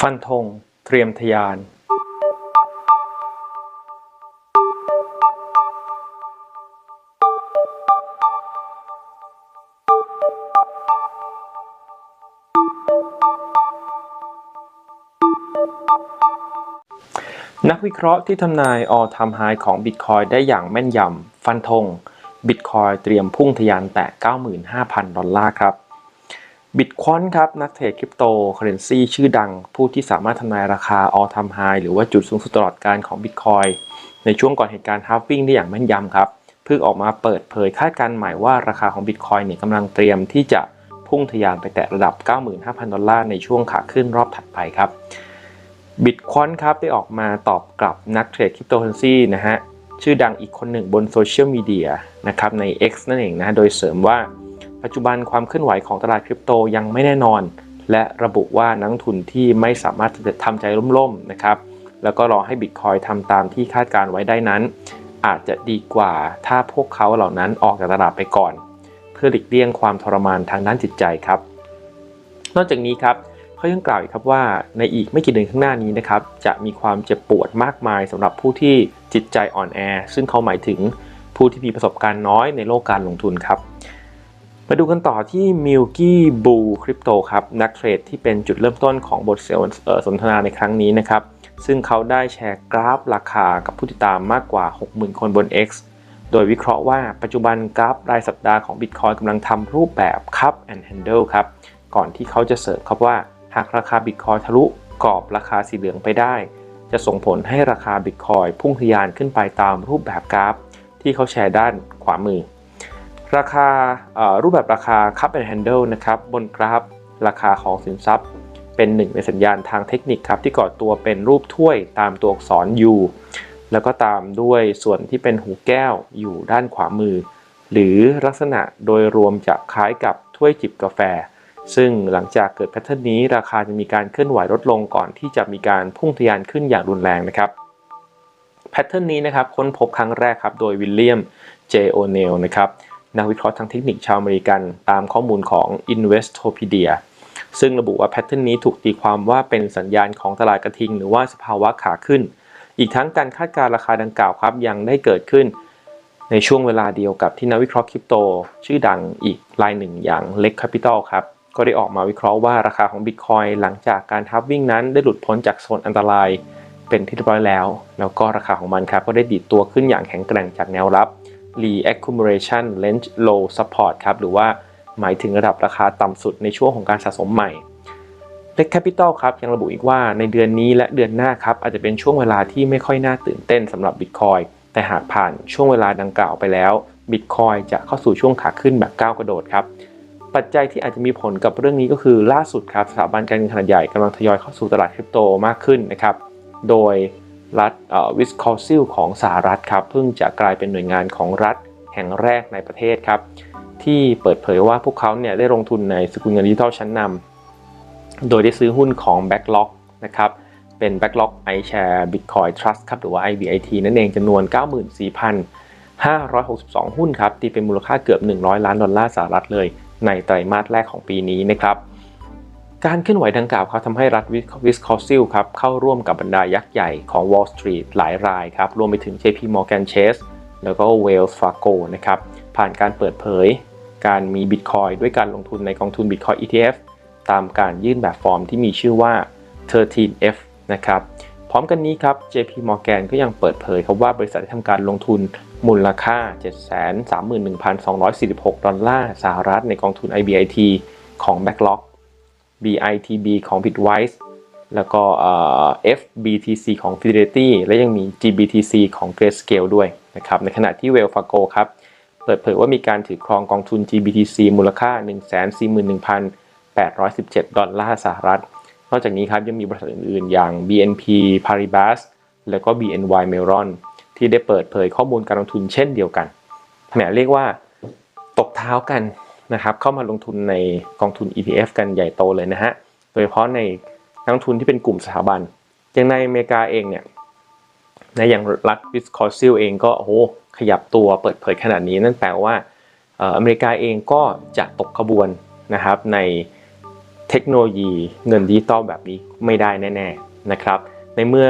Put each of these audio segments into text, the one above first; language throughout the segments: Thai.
ฟันธงเตรียมทะยาน นักวิเคราะห์ที่ทำนาย all time high ของ Bitcoin ได้อย่างแม่นยำฟันธง Bitcoin เตรียมพุ่งทะยานแตะ 95,000 ดอลลาร์ครับ บิตคอนครับนักเทรดคริปโตเคอเรนซีชื่อดัง ผู้ที่สามารถทำนายราคา all time high หรือว่าจุดสูงสุดตลอดการของ Bitcoin ในช่วงก่อนเหตุการณ์ halving ได้อย่างแม่นยำครับ เพิ่งออกมาเปิดเผยคาดการณ์ใหม่ว่าราคาของ Bitcoin เนี่ยกำลังเตรียมที่จะพุ่งทะยานไปแตะระดับ 95,000 ดอลลาร์ในช่วงขาขึ้นรอบถัดไปครับบิตคอนครับได้ออกมาตอบกลับนักเทรดคริปโตเคอเรนซีนะฮะชื่อดังอีกคนหนึ่งบนโซเชียลมีเดียนะครับใน X นั่นเองนะโดยเสริมว่า ปัจจุบันความเคลื่อนไหวของตลาดคริปโตยังไม่แน่นอน และระบุว่านักทุนที่ไม่สามารถจะทำใจล่มๆนะครับแล้วก็รอให้บิตคอยทำตามที่คาดการไว้ได้นั้น อาจจะดีกว่าถ้าพวกเขาเหล่านั้นออกจากตลาดไปก่อน เพื่อหลีกเลี่ยงความทรมานทางด้านจิตใจครับ นอกจากนี้ครับเขายังกล่าวอีกครับว่าในอีกไม่กี่เดือนข้างหน้านี้นะครับจะมีความเจ็บปวดมากมายสำหรับผู้ที่จิตใจอ่อนแอ ซึ่งเขาหมายถึงผู้ที่มีประสบการณ์น้อยในโลกการลงทุนครับ มาดูกันต่อที่ Milky Blue Crypto ครับนักเทรดที่เป็นจุดเริ่มต้นของบทสนทนาในครั้งนี้นะครับ ซึ่งเขาได้แชร์กราฟราคากับผู้ติดตามมากกว่า 60,000 คนบน X โดยวิเคราะห์ว่าปัจจุบันกราฟรายสัปดาห์ของ Bitcoin กำลังทำรูปแบบ Cup and Handle ครับ ก่อนที่เขาจะเสริมครับว่า หากราคา Bitcoin ทะลุกรอบราคาสีเหลืองไปได้ จะส่งผลให้ราคา Bitcoin พุ่งทะยานขึ้นไปตามรูปแบบกราฟ ที่เขาแชร์ด้านขวามือ ราคารูปแบบราคา Cup and Handle นะครับบนกราฟราคาของสินทรัพย์ เป็นหนึ่งในสัญญาณทางเทคนิคครับที่ก่อตัวเป็นรูปถ้วยตามตัวอักษร U แล้วก็ตามด้วยส่วนที่เป็นหูแก้วอยู่ด้านขวามือ หรือลักษณะโดยรวมจะคล้ายกับถ้วยจิบกาแฟ ซึ่งหลังจากเกิดแพทเทิร์นนี้ราคาจะมีการเคลื่อนไหวลดลงก่อนที่จะมีการพุ่งทะยานขึ้นอย่างรุนแรงนะครับแพทเทิร์นนี้นะครับค้นพบครั้งแรกครับโดยวิลเลียม เจโอเนลนะครับ นักวิเคราะห์ทางเทคนิคชาวอเมริกันตามข้อมูลของ Investopedia ซึ่งระบุว่าแพทเทิร์นนี้ถูกตีความว่าเป็นสัญญาณของตลาดกระทิง หรือว่าสภาวะขาขึ้น อีกทั้งการคาดการราคาดังกล่าวครับยังได้เกิดขึ้น ในช่วงเวลาเดียวกับที่นักวิเคราะห์คริปโต ชื่อดังอีกรายหนึ่งอย่าง l e x Capital ครับก็ได้ออกมาวิเคราะห์ว่าราคาของ Bitcoin หลังจากการทับวิ่งนั้นได้หลุดพ้นจากโซนอันตราย เป็นที่เรียบร้อยแล้ว แล้วก็ราคาของมันครับก็ได้ดีดตัวขึ้นอย่างแข็งแกร่งจากแนวรับ Re-accumulation Range Low Support ครับ หรือว่าหมายถึงระดับราคาต่ำสุดในช่วงของการสะสมใหม่ l e x Capital ครับยังระบุอีกว่าในเดือนนี้และเดือนหน้าครับอาจจะเป็นช่วงเวลาที่ไม่ค่อยน่าตื่นเต้นสำหรับ Bitcoin แต่หากผ่านช่วงเวลาดังกล่าวไปแล้ว Bitcoin จะเข้าสู่ช่วงขาขึ้นแบบก้าวกระโดดครับปัจจัยที่อาจจะมีผลกับเรื่องนี้ก็คือล่าสุดครับสถาบันการเงินขนาดใหญ่กำลังทยอยเข้าสู่ตลาดคริปโตมากขึ้นนะครับโดย รัฐวิสคอซิลของสหรัฐครับเพิ่งจะกลายเป็นหน่วยงานของรัฐแห่งแรกในประเทศครับ ที่เปิดเผยว่าพวกเขาเนี่ยได้ลงทุนในสกุลเงินดิจิทัลชั้นนำโดยได้ซื้อหุ้นของ Backlog นะครับเป็น Backlog iShare Bitcoin Trust ครับหรือว่า IBIT นั่นเองจำนวน 94,562 หุ้นครับตีเป็นมูลค่าเกือบ 100 ล้านดอลลาร์สหรัฐเลยในไตรมาสแรกของปีนี้นะครับ การเคลื่อนไหวดังกล่าวครับทำให้รัฐวิสคอซิลครับเข้าร่วมกับบรรดายักษ์ใหญ่ของ Wall Street หลายรายครับรวมไปถึง JP Morgan Chase แล้วก็ Wells Fargo นะครับผ่านการเปิดเผย การมี Bitcoin ด้วยการลงทุนในกองทุน Bitcoin ETF ตามการยื่นแบบฟอร์มที่มีชื่อว่า 13F นะครับพร้อมกันนี้ครับ JP Morgan ก็ยังเปิดเผยครับว่าบริษัทได้ทำการลงทุนมูลค่า 731,246 ดอลลาร์สหรัฐในกองทุน IBIT ของ Backlog BITB ของ Bitwise แล้วก็ FBTC ของ Fidelity และยังมี GBTC ของ Grayscale ด้วยนะครับ ในขณะที่ Wells Fargo ครับ เปิดเผยว่ามีการถือครองกองทุน GBTC มูลค่า 141,817 ดอลลาร์สหรัฐ นอกจากนี้ครับยังมีบริษัทอื่นๆ อย่าง BNP Paribas แล้วก็ BNY Mellon ที่ได้เปิดเผยข้อมูลการลงทุนเช่นเดียวกันแหมเรียกว่าตกเท้ากัน นะครับเข้ามาลงทุนในกองทุน ETF กันใหญ่โตเลยนะฮะ โดยเฉพาะในนักลงทุนที่เป็นกลุ่มสถาบัน อย่างในอเมริกาเองเนี่ยในอย่างรัฐวิสคอซิลเองก็โอ้โหขยับตัวเปิดเผยขนาดนี้นั่นแปลว่าอเมริกาเองก็จะตกขบวนนะครับในเทคโนโลยีเงินดิจิตอลแบบนี้ไม่ได้แน่ๆนะครับ ในเมื่อ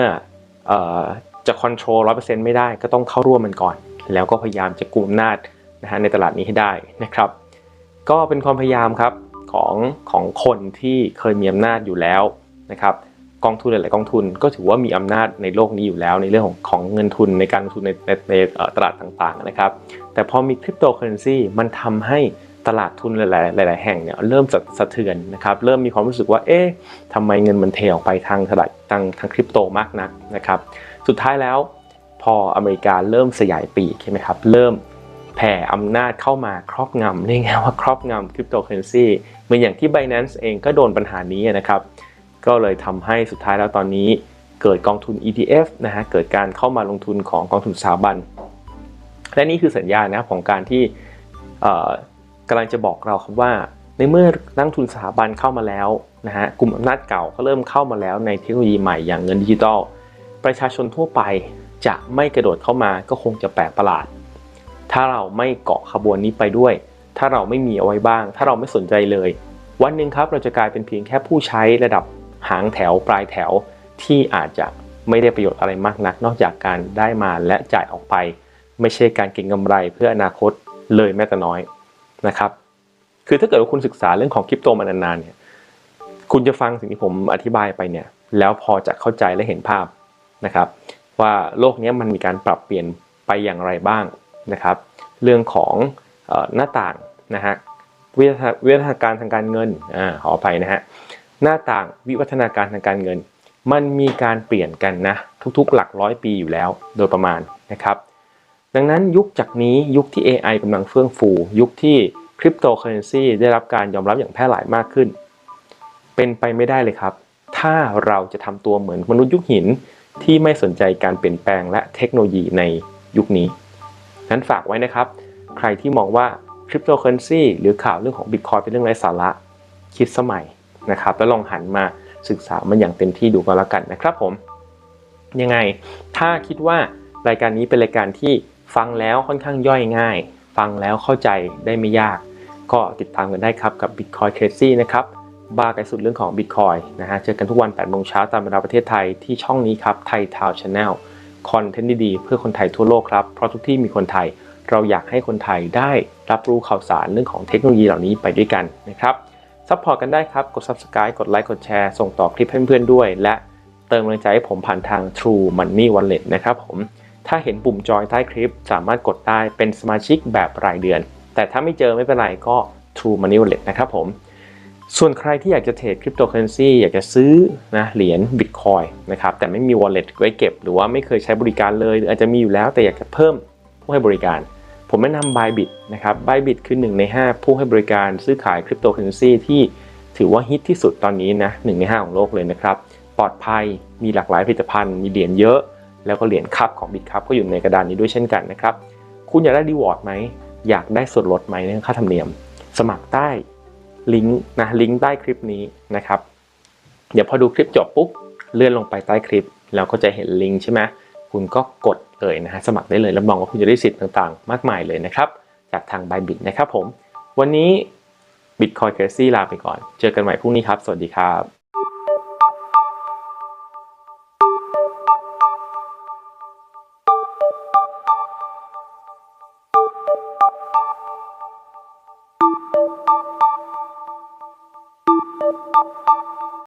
ออจะคอนโทรลร้อยเปอร์เซ็นต์ไม่ได้ก็ต้องเข้าร่วมมันก่อน แล้วก็พยายามจะกุมอำนาจนะฮะในตลาดนี้ให้ได้นะครับ ก็เป็นความพยายามครับของของคนที่เคยมีอำนาจอยู่แล้วนะครับกองทุนหลาย ๆ กองทุนก็ถือว่ามีอำนาจในโลกนี้อยู่แล้วในเรื่องของของเงินทุนในการลงทุนในในในตลาดต่าง ๆ นะครับ แต่พอมีคริปโตเคอเรนซีมันทำให้ตลาดทุนหลาย ๆ หลาย ๆ แห่งเนี่ยเริ่มสะเทือนนะครับเริ่มมีความรู้สึกว่าเอ๊ะทำไมเงินมันเทออกไปทางตลาดทางทางคริปโตมากนักนะครับ สุดท้ายแล้วพออเมริกาเริ่มสยายปีกใช่ไหมครับเริ่ม แผ่อำนาจเข้ามาครอบงำเรียกง่ายว่าครอบงำคริปโตเคอเรนซีเหมือนอย่างที่ Binance เองก็โดนปัญหานี้นะครับ ก็เลยทำให้สุดท้ายแล้วตอนนี้เกิดกองทุน ETF นะฮะเกิดการเข้ามาลงทุนของกองทุนสถาบัน และนี่คือสัญญาณนะครับของการที่กำลังจะบอกเราครับว่า ในเมื่อนักทุนสถาบันเข้ามาแล้วนะฮะกลุ่มอำนาจเก่าก็เริ่มเข้ามาแล้วในเทคโนโลยีใหม่อย่างเงินดิจิทัลประชาชนทั่วไปจะไม่กระโดดเข้ามาก็คงจะแปลกประหลาด ถ้าเราไม่เกาะขบวนนี้ไปด้วย ถ้าเราไม่มีเอาไว้บ้าง ถ้าเราไม่สนใจเลย วันหนึ่งครับเราจะกลายเป็นเพียงแค่ผู้ใช้ระดับหางแถวปลายแถวที่อาจจะไม่ได้ประโยชน์อะไรมากนัก นอกจากการได้มาและจ่ายออกไป ไม่ใช่การเก็งกำไรเพื่ออนาคตเลยแม้แต่น้อยนะครับ คือถ้าเกิดว่าคุณศึกษาเรื่องของคริปโตมานานๆเนี่ยคุณจะฟังสิ่งที่ผมอธิบายไปเนี่ยแล้วพอจะเข้าใจและเห็นภาพนะครับ ว่าโลกนี้มันมีการปรับเปลี่ยนไปอย่างไรบ้าง นะครับ เรื่องของหน้าต่างนะฮะวิวัฒนาวิวัฒนาการทางการเงินอ่าขออภัยนะฮะหน้าต่างวิวัฒนาการทางการเงิน มันมีการเปลี่ยนกันนะทุกๆ หลักร้อยปีอยู่แล้วโดยประมาณนะครับดังนั้นยุคจากนี้ยุคที่ AI กำลังเฟื่องฟู ยุคที่คริปโตเคอเรนซีได้รับการยอมรับอย่างแพร่หลายมากขึ้น เป็นไปไม่ได้เลยครับ ถ้าเราจะทำตัวเหมือนมนุษย์ยุคหินที่ไม่สนใจการเปลี่ยนแปลงและเทคโนโลยีในยุคนี้ นั้นฝากไว้นะครับ ใครที่มองว่าคริปโตเคอเรนซีหรือข่าวเรื่องของบิตคอยเป็นเรื่องไร้สาระคิดสมัยนะครับแล้วลองหันมาศึกษามันอย่างเต็มที่ดูก็แล้วกันนะครับผม ยังไงถ้าคิดว่ารายการนี้เป็นรายการที่ฟังแล้วค่อนข้างย่อยง่าย ฟังแล้วเข้าใจได้ไม่ยาก ก็ติดตามกันได้ครับกับ Bitcoin Crazy นะครับบ้าไกลสุดเรื่องของ Bitcoin นะฮะเจอกันทุกวัน8โมงเช้าตามเวลาประเทศไทยที่ช่องนี้ครับไทยทาวน์ชาแนล คอนเทนต์ดีๆเพื่อคนไทยทั่วโลกครับ เพราะทุกที่มีคนไทย เราอยากให้คนไทยได้รับรู้ข่าวสารเรื่องของเทคโนโลยีเหล่านี้ไปด้วยกันนะครับซัพพอร์ตกันได้ครับ กด Subscribe กดไลค์ กดแชร์ ส่งต่อคลิปให้เพื่อนๆด้วย และเติมกำลังใจให้ผมผ่านทาง True Money Wallet นะครับผม ถ้าเห็นปุ่มจอยใต้คลิป สามารถกดได้เป็นสมาชิกแบบรายเดือน แต่ถ้าไม่เจอไม่เป็นไรก็ True Money Wallet นะครับผม ส่วนใครที่อยากจะเทรดคริปโตเคอเรนซีอยากจะซื้อนะเหรียญ Bitcoin นะครับแต่ไม่มี wallet ไว้เก็บ หรือว่าไม่เคยใช้บริการเลยหรืออาจจะมีอยู่แล้วแต่อยากจะเพิ่มผู้ให้บริการ ผมแนะนำ Bybit นะครับ Bybit คือ 1 ใน 5 ผู้ให้บริการซื้อขายคริปโตเคอเรนซีที่ถือว่าฮิตที่สุดตอนนี้นะ1ใน 5 ของโลกเลยนะครับปลอดภัยมีหลากหลายผลิตภัณฑ์มีเหรียญเยอะ แล้วก็เหรียญคัพของ Bitcup ก็อยู่ในกระดานนี้ด้วยเช่นกันนะครับคุณอยากได้รีวอร์ดไหมอยากได้ส่วนลดไหมในค่าธรรมเนียม สมัครใต้ ลิงก์นะลิงก์ใต้คลิปนี้นะครับ เดี๋ยวพอดูคลิปจบปุ๊บเลื่อนลงไปใต้คลิป แล้วก็จะเห็นลิงก์ใช่ไหมคุณก็กดเลยนะฮะสมัครได้เลยรับรองว่าคุณจะได้สิทธิ์ต่างๆ มากมายเลยนะครับ จากทาง Bybit นะครับผม วันนี้ Bitcoin Crazy ลาไปก่อน เจอกันใหม่พรุ่งนี้ครับ สวัสดีครับ